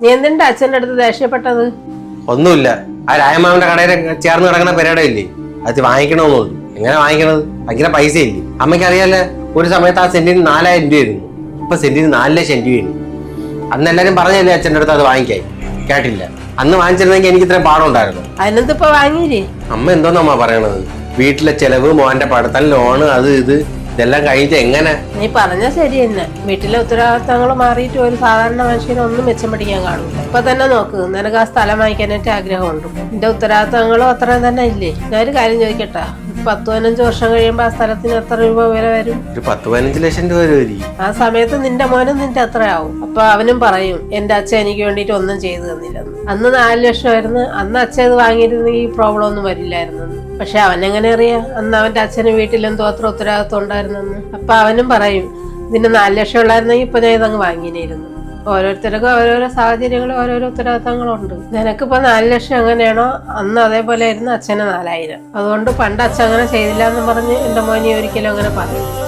നീ എന്തിന്റെ അച്ഛന്റെ അടുത്ത് ദേഷ്യപ്പെട്ടത്? ഒന്നുമില്ല. ആ രായമാവിന്റെ കടയിൽ ചേർന്ന് കിടക്കുന്ന പെരയുടെ ഇല്ലേ? അത് വാങ്ങിക്കണമെന്നുള്ളൂ എങ്ങനെ വാങ്ങിക്കണത്? ഭയങ്കര പൈസ ഇല്ലേ അമ്മയ്ക്ക് അറിയാലോ ഒരു സമയത്ത് ആ സെന്റിന് നാലായിരം രൂപയായിരുന്നു ഇപ്പൊ സെന്റിന് നാല് ലക്ഷം രൂപയാണ് അന്ന് എല്ലാരും പറഞ്ഞല്ലേ അച്ഛന്റെ അടുത്ത് അത് വാങ്ങിക്കായി കേട്ടില്ല. അന്ന് വാങ്ങിച്ചിരുന്നെങ്കിൽ എനിക്ക് ഇത്രയും പാടുണ്ടായിരുന്നു അതിനെന്തിപ്പോ വാങ്ങിയില്ലേ? അമ്മ എന്തോന്നമ്മ പറയണത്? വീട്ടിലെ ചെലവ് മോന്റെ പഠിത്തം ലോണ് അത് ഇത്. ഇതെല്ലാം കഴിഞ്ഞിട്ട് എങ്ങനെ? നീ പറഞ്ഞ ശരി തന്നെ. വീട്ടിലെ ഉത്തരവാദിത്തങ്ങൾ മാറിയിട്ട് ഒരു സാധാരണ മനുഷ്യനെ ഒന്നും മെച്ചം പിടിക്കാൻ കാണൂല. ഇപ്പൊ തന്നെ നോക്ക് നിനക്ക് ആ സ്ഥലം വാങ്ങിക്കാനായിട്ട് ആഗ്രഹമുണ്ട്. നിന്റെ ഉത്തരവാദിത്തങ്ങളും അത്രയും തന്നെ ഇല്ലേ? ഞാനൊരു കാര്യം ചോദിക്കട്ടെ. പത്ത് പതിനഞ്ച് വർഷം കഴിയുമ്പോ ആ സ്ഥലത്തിന് എത്ര രൂപ വില വരും? ഒരു പത്ത് പതിനഞ്ച് ലക്ഷം രൂപ വരുമായിരിക്കും ആ സമയത്ത് നിന്റെ മോനും നിന്റെ അത്രയാവും. അപ്പൊ അവനും പറയും എന്റെ അച്ഛൻ എനിക്ക് വേണ്ടിയിട്ട് ഒന്നും ചെയ്തു തന്നില്ലെന്ന്. അന്ന് നാല് ലക്ഷമായിരുന്നു. അന്ന് അച്ഛൻ ഇത് വാങ്ങിയിരുന്നെങ്കിൽ ഈ പ്രോബ്ലം ഒന്നും വരില്ലായിരുന്നു പക്ഷെ അവൻ എങ്ങനെ അറിയാം? അന്ന് അവന്റെ അച്ഛന് വീട്ടിലും തോത്ര അത്ര ഉത്തരവാദിത്വം ഉണ്ടായിരുന്നെന്ന്. അപ്പൊ അവനും പറയും ഇതിന് നാല് ലക്ഷം ഉള്ളായിരുന്നെങ്കിൽ ഇപ്പൊ ഞാൻ ഇതങ്ങ് വാങ്ങിയിരുന്നു ഓരോരുത്തർക്കും ഓരോരോ സാഹചര്യങ്ങളും ഓരോരോ ഉത്തരവാദിത്തങ്ങളുണ്ട്. നിനക്കിപ്പോ നാല് ലക്ഷം എങ്ങനെയാണോ അന്ന് അതേപോലെ ആയിരുന്നു അച്ഛന് നാലായിരം. അതുകൊണ്ട് പണ്ട് അച്ഛൻ അങ്ങനെ ചെയ്തില്ല എന്ന് പറഞ്ഞ് എന്റെ മോനി ഒരിക്കലും അങ്ങനെ പറയും